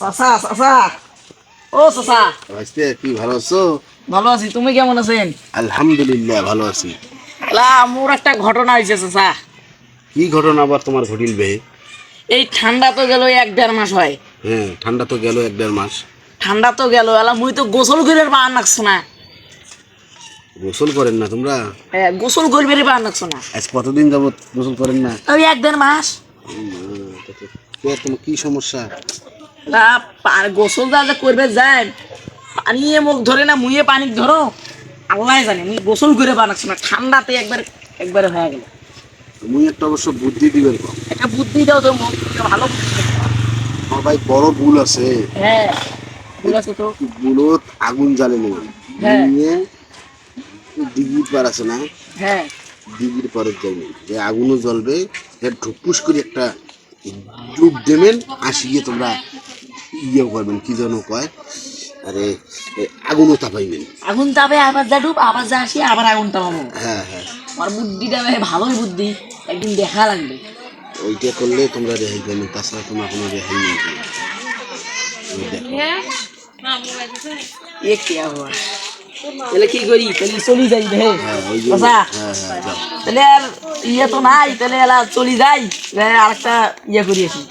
চাচা চাচা ও চাচা আজকে কি ভালো আছো? ভালো আছি তুমি কেমন আছেন? আলহামদুলিল্লাহ ভালো আছি। লা মোর একটা ঘটনা হয়েছে চাচা কি ঘটনা আবার তোমার এই ঠান্ডা তো গেল এক দেড় মাস হয়। হ্যাঁ ঠান্ডা তো গেল এক দেড় মাস। ঠান্ডা তো গেল এলা মুই তো গোসল করে নাকছো না। গোসল করেন না তোমরা? হ্যাঁ, গোসল করবে পার নাকছো না আজ কতদিন যাবত গোসল করেন না? ওই এক দেড় মাস। কে তোমার কি সমস্যা? না পার গোসল দা যে করবে যায় পানি মুখ ধরে না মুয়ে পানি ধরো। আল্লাহ জানে মুই গোসল করে নাকছো না ঠান্ডাতে একবার একবারে হয়ে গেল। মুই একটা অবশ্য বুদ্ধি দিবেন একটা বুদ্ধি দাও তো মুখ ভালো আমার ভাই বড় ভুল আছে। হ্যাঁ ঠিক আছে তো। ভুলত আগুন জ্বালে হ্যাঁ। নিয়ে দিঘির পার আছে না? হ্যাঁ। দিঘির পারে যাবেন যে আগুনও জ্বলবে ঢুকুস করে একটা ডুব দেবেন আসিয়ে তোমরা ইয়ে করবেন কি যেন কয়? আরে আগুনও তাপাইবেন। আগুন তাপে আবার যা ডুব আবার যা আসি আবার আগুন তাপাবো। হ্যাঁ হ্যাঁ। আমার বুদ্ধিটা ভালোই বুদ্ধি একদিন দেখা লাগবে। ওইটা করলে তোমরা রেহাই পাবেন তাছাড়া তোমরা কোনো রেহাই নেই। ওই দেখো। তাহলে কি করি? তাহলে চলি যাই রে। হ্যাঁ ওই যে বাসা হ্যাঁ হ্যাঁ তাহলে আর ইয়ে তো নাই তাহলে এলা চলি যাই। আরেকটা ইয়ে করি আসি।